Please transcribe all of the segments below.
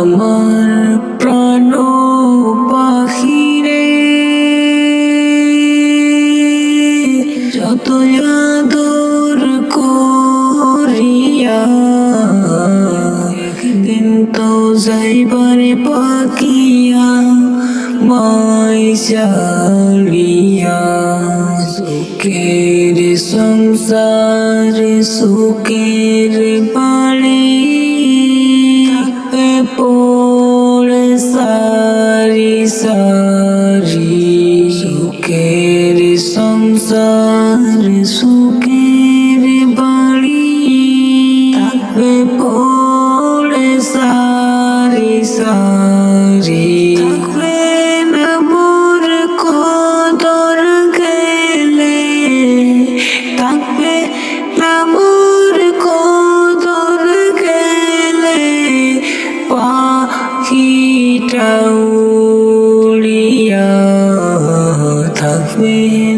আমার প্রাণ পাখিরে, যত আদর করিয়া একদিন তো যাইবারে পাকিয়া মাই চালিয়া, সুখের সংসার, সুখের বাড়ি সারি সারি সুখের সংসার সুখের বাড়ি থাকবে পড়ে সারি সারি queen.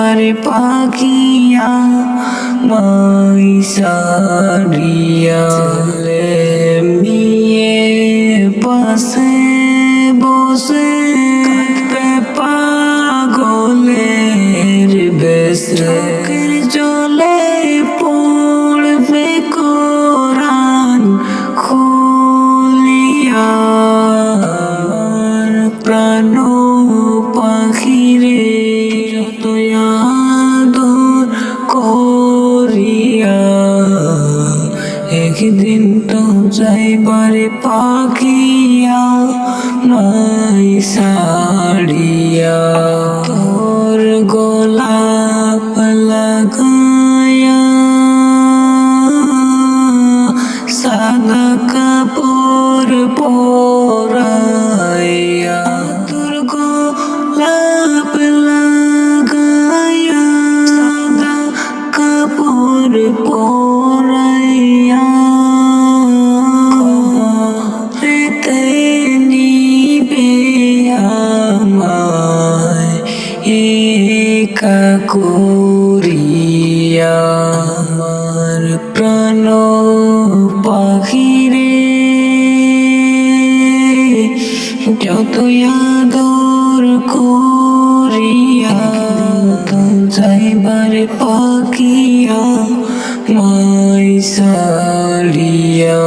যাইবার পাখিয়া মাই সারিয়া করিয়া একদিন তো যাইবারে পাখিয়া নাই সাড়িয়া একা করিয়া আমার প্রাণ পাখিরে যত আদর করিয়া তো যাইবার পাখিয়া মাই সালিয়া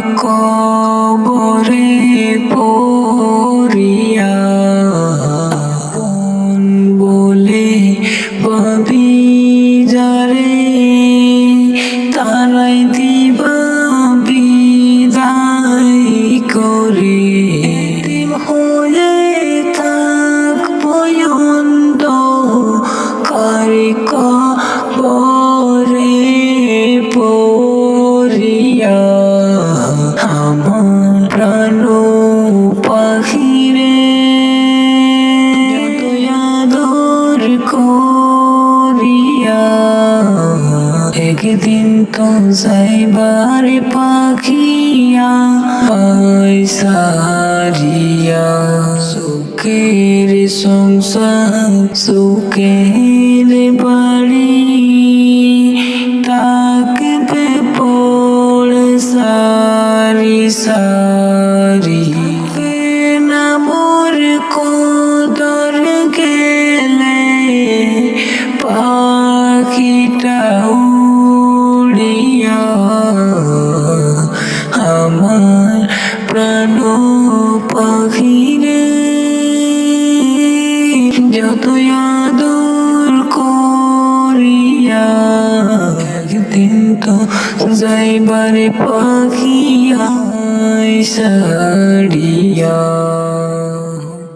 কবরে পড়িয়া প্রাণ পাখিরে যত আদর করিয়া। একদিন তো যাইবার পাখিয়া পয়সারিয়া সুখের সংসার সুখের বাড়ি একদিন তো যাইবারে পাখিয়া সাড়িয়া